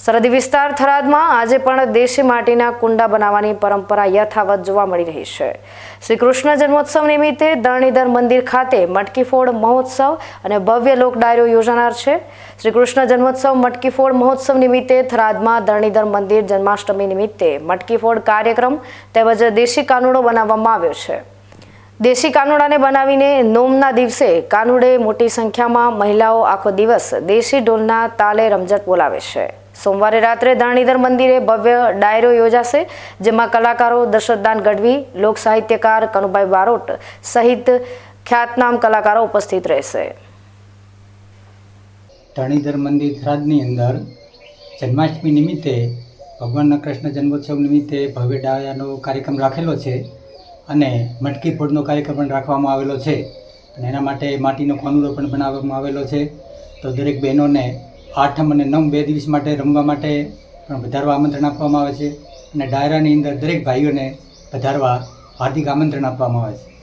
સરહદી વિસ્તાર થરાદમાં આજે પણ દેશી માટીના કુંડા બનાવવાની પરંપરા યથાવત જોવા મળી રહી છે. શ્રી કૃષ્ણ જન્મોત્સવ નિમિત્તે ધરણીધર મંદિર ખાતે મટકીફોડ મહોત્સવ અને ભવ્ય લોક ડાયરો યોજાનાર છે. શ્રી કૃષ્ણ જન્મોત્સવ મટકીફોડ મહોત્સવ નિમિત્તે થરાદમાં ધરણીધર મંદિર જન્માષ્ટમી નિમિત્તે મટકીફોડ કાર્યક્રમ તેમજ દેશી કાનૂડો બનાવવામાં આવ્યો છે. દેશી કાનુડાને બનાવીને નોમના દિવસે કાનુડે મોટી સંખ્યામાં મહિલાઓ આખો દિવસ દેશી ઢોલના તાલે રમઝટ બોલાવે છે. સોમવારે રાત્રે ધરણીધર મંદિરે ભવ્ય ડાયરો યોજાશે, જેમાં કલાકારો દશરથદાન ગઢવી, લોક સાહિત્યકાર કનુભાઈ બારોટ સહિત ખ્યાતનામ કલાકારો ઉપસ્થિત રહેશે. ધરણીધર મંદિર થરાદની અંદર જન્માષ્ટમી નિમિત્તે ભગવાનના કૃષ્ણ જન્મોત્સવ નિમિત્તે ભવ્ય ડાયાનો કાર્યક્રમ રાખેલો છે. અને મટકી ફોડનો કાર્યક્રમ પણ રાખવામાં આવેલો છે. અને એના માટે માટીનો કોનુડો પણ બનાવવામાં આવેલો છે. તો દરેક બહેનોને આઠમ અને નવ બે દિવસ માટે રમવા માટે પણ વધારવા આમંત્રણ આપવામાં આવે છે. અને ડાયરાની અંદર દરેક ભાઈઓને વધારવા હાર્દિક આમંત્રણ આપવામાં આવે છે.